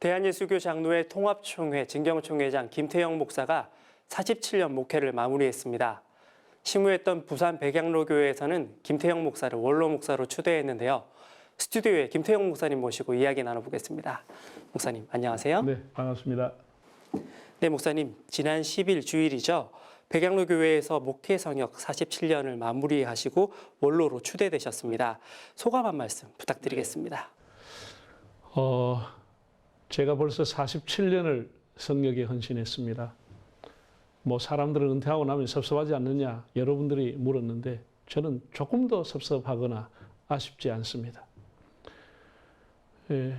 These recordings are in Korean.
대한예수교 장로회 통합총회 진경총회장 김태영 목사가 47년 목회를 마무리했습니다. 심우했던 부산 백양로교회에서는 김태영 목사를 원로 목사로 추대했는데요. 스튜디오에 김태영 목사님 모시고 이야기 나눠보겠습니다. 목사님 안녕하세요. 네, 반갑습니다. 네, 목사님 지난 10일 주일이죠. 백양로 교회에서 목회 성역 47년을 마무리하시고 원로로 추대되셨습니다. 소감 한 말씀 부탁드리겠습니다. 어, 제가 벌써 47년을 성역에 헌신했습니다. 뭐 사람들은 은퇴하고 나면 섭섭하지 않느냐 여러분들이 물었는데 저는 조금 더 섭섭하거나 아쉽지 않습니다. 예,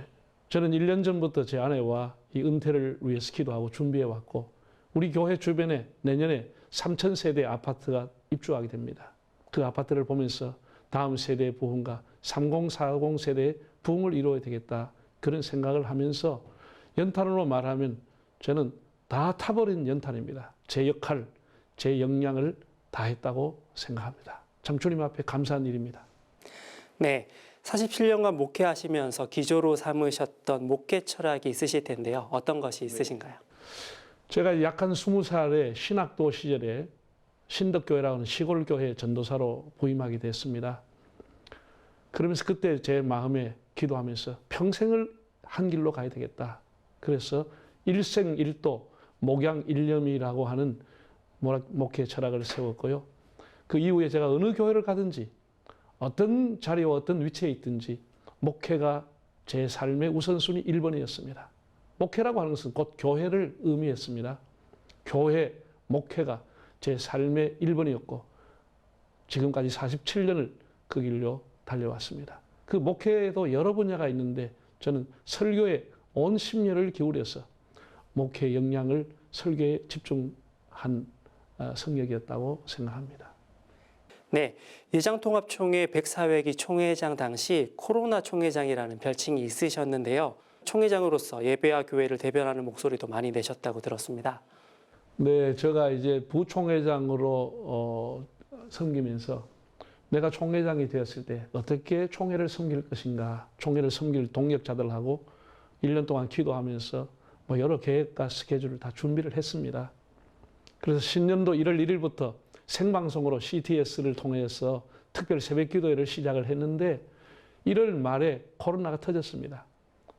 저는 1년 전부터 제 아내와 이 은퇴를 위해서 기도하고 준비해 왔고 우리 교회 주변에 내년에 3천 세대 아파트가 입주하게 됩니다. 그 아파트를 보면서 다음 세대의 부흥과 3040 세대의 부흥을 이루어야 되겠다 그런 생각을 하면서 연탄으로 말하면 저는 다 타버린 연탄입니다. 제 역할, 제 역량을 다 했다고 생각합니다. 참 주님 앞에 감사한 일입니다. 네, 47년간 목회하시면서 기조로 삼으셨던 목회 철학이 있으실 텐데요. 어떤 것이 있으신가요? 제가 약한 20살의 신학도 시절에 신덕교회라고 하는 시골교회 전도사로 부임하게 됐습니다. 그러면서 그때 제 마음에 기도하면서 평생을 한 길로 가야 되겠다. 그래서 일생일도 목양일념이라고 하는 목회 철학을 세웠고요. 그 이후에 제가 어느 교회를 가든지 어떤 자리와 어떤 위치에 있든지 목회가 제 삶의 우선순위 1번이었습니다. 목회라고 하는 것은 곧 교회를 의미했습니다. 교회, 목회가 제 삶의 1번이었고 지금까지 47년을 그 길로 달려왔습니다. 그 목회에도 여러 분야가 있는데 저는 설교에 온 심려를 기울여서 목회 역량을 설교에 집중한 어, 성역이었다고 생각합니다. 네, 예장통합총회 104회기 총회장 당시 코로나 총회장이라는 별칭이 있으셨는데요. 총회장으로서 예배와 교회를 대변하는 목소리도 많이 내셨다고 들었습니다. 네, 제가 이제 부총회장으로 어, 섬기면서 내가 총회장이 되었을 때 어떻게 총회를 섬길 것인가, 총회를 섬길 동력자들하고 1년 동안 기도하면서 뭐 여러 계획과 스케줄을 다 준비를 했습니다. 그래서 신년도 1월 1일부터 생방송으로 CTS를 통해서 특별 새벽 기도회를 시작을 했는데 1월 말에 코로나가 터졌습니다.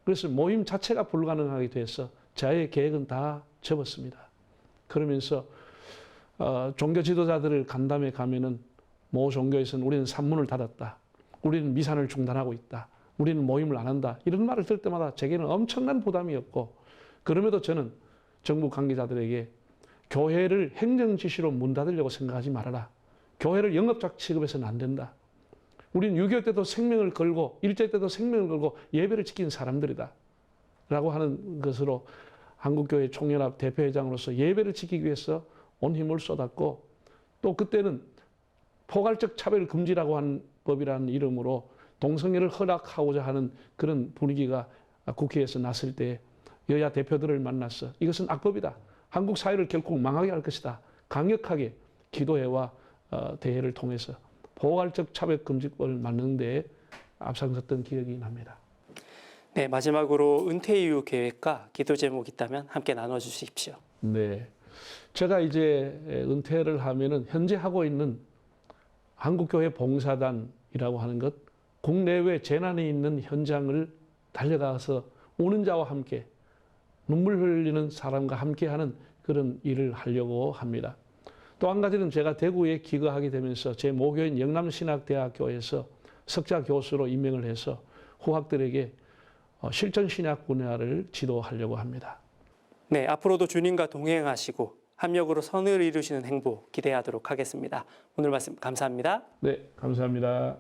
그래서 모임 자체가 불가능하게 돼서 저의 계획은 다 접었습니다. 그러면서 어, 종교 지도자들을 간담회 가면은 모 종교에서는 우리는 산문을 닫았다. 우리는 미산을 중단하고 있다. 우리는 모임을 안 한다. 이런 말을 들을 때마다 제게는 엄청난 부담이었고 그럼에도 저는 정부 관계자들에게 교회를 행정 지시로 문 닫으려고 생각하지 말아라. 교회를 영업자 취급해서는 안 된다. 우리는 6.25 때도 생명을 걸고 일제 때도 생명을 걸고 예배를 지킨 사람들이다. 라고 하는 것으로 한국교회 총연합 대표회장으로서 예배를 지키기 위해서 온 힘을 쏟았고 또 그때는 포괄적 차별 금지라고 하는 법이라는 이름으로 동성애를 허락하고자 하는 그런 분위기가 국회에서 났을 때 여야 대표들을 만나서 이것은 악법이다. 한국 사회를 결국 망하게 할 것이다. 강력하게 기도회와 어, 대회를 통해서 포괄적 차별 금지법을 만드는 데 앞장섰던 기억이 납니다. 네, 마지막으로 은퇴 이후 계획과 기도 제목 있다면 함께 나눠 주십시오. 네. 제가 이제 은퇴를 하면은 현재 하고 있는 한국교회 봉사단이라고 하는 것, 국내외 재난이 있는 현장을 달려가서 우는 자와 함께 눈물 흘리는 사람과 함께 하는 그런 일을 하려고 합니다. 또 한 가지는 제가 대구에 기거하게 되면서 제 모교인 영남신학대학교에서 석자 교수로 임명을 해서 후학들에게 어, 실전 신약 분야를 지도하려고 합니다. 네, 앞으로도 주님과 동행하시고 합력으로 선을 이루시는 행보 기대하도록 하겠습니다. 오늘 말씀 감사합니다. 네, 감사합니다.